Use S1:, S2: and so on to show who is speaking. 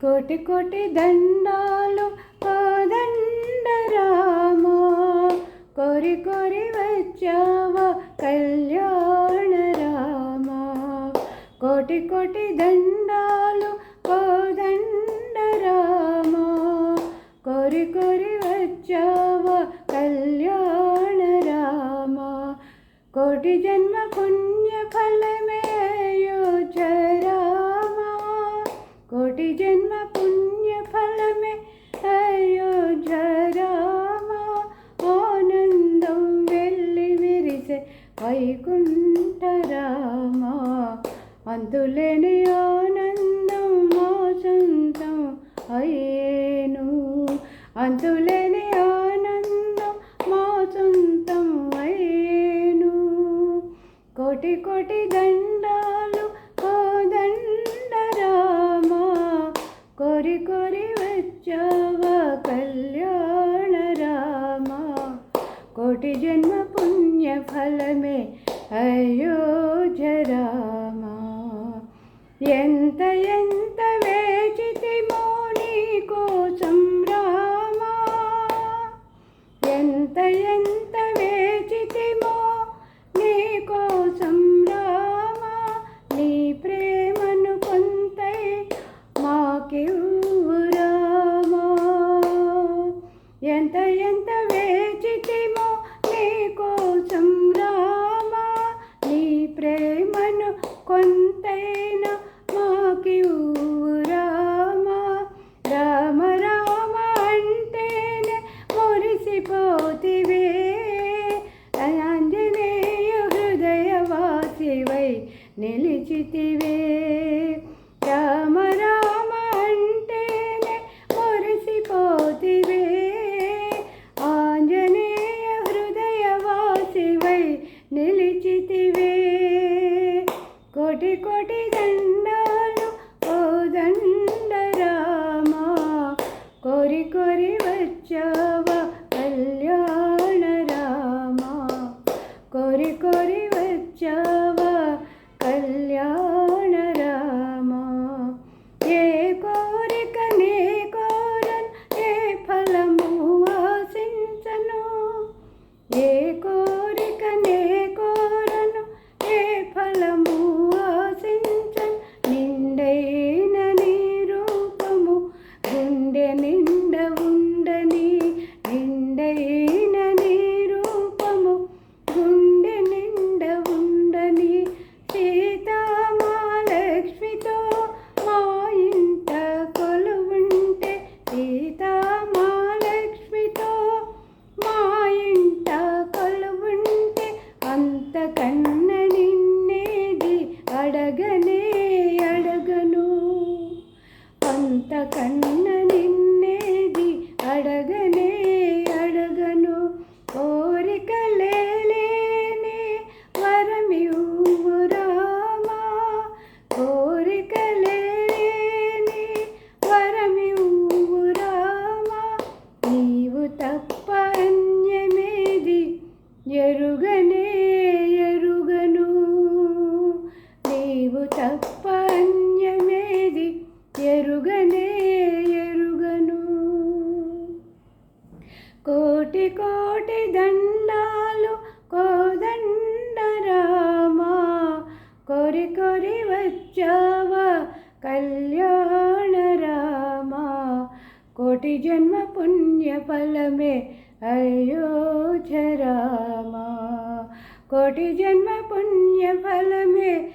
S1: కోటి కోటి దండాలు కోదండ రామా కోరి కోరి వచ్చావా కళ్యాణ రామా కోటి కోటి దండాలు కోదండ రామా కోరి కోరి వచ్చావా కళ్యాణ రామా కోటి జన్మ పుణ్య ఫలమే రామా కోటి జన్మ పుణ్య ఫలమే అయోధ్య రామా ఆనందం వెళ్ళి విరిసే వెంటరామా అందులేని ఆనందం మా సొంతం అయ్యేను. అందులేని ఆనందం మా సొంతం అయ్యేను. కోటి కోటి దండాలు కోదండ రామా కోరి కోరి వచ్చావా కళ్యాణ రామా కోటి జన్మ పుణ్య ఫలమే అయోధ్య రామా ఎంత ఎంత వేచితిమో నీ కోసం రామా. ఎంత ఎంత వేచితిమో నీ కోసం రామా నీ ప్రేమను కొంతై మాకివ్వు రామా ఎంత ఎంత వేచితిమో నీ కోసం రామా నీ ప్రేమను కొంతైనా మాకివ్వు రామా రామ రామ అంటేనే మురిసిపోతివే ఆంజనేయ హృదయవాసివై నిలిచితివే. రామ రామ అంటేనే మురిసిపోతివే. ఆంజనేయ హృదయవాసివై నిలిచితివే. కోటి కోటి దండాలు ఓ దండ రామ కోరి కోరి వచ్చా కళ్యాణ రామా కోరి కోరి వచ్చావా కళ్యాణ కోటి కోటి దండాలు కోదండ రామా. కొరి కోరి వచ్చావా కళ్యాణ రామా. కోటి జన్మ పుణ్య ఫలమే అయోధ్య రామా. కోటి జన్మ పుణ్య ఫలమే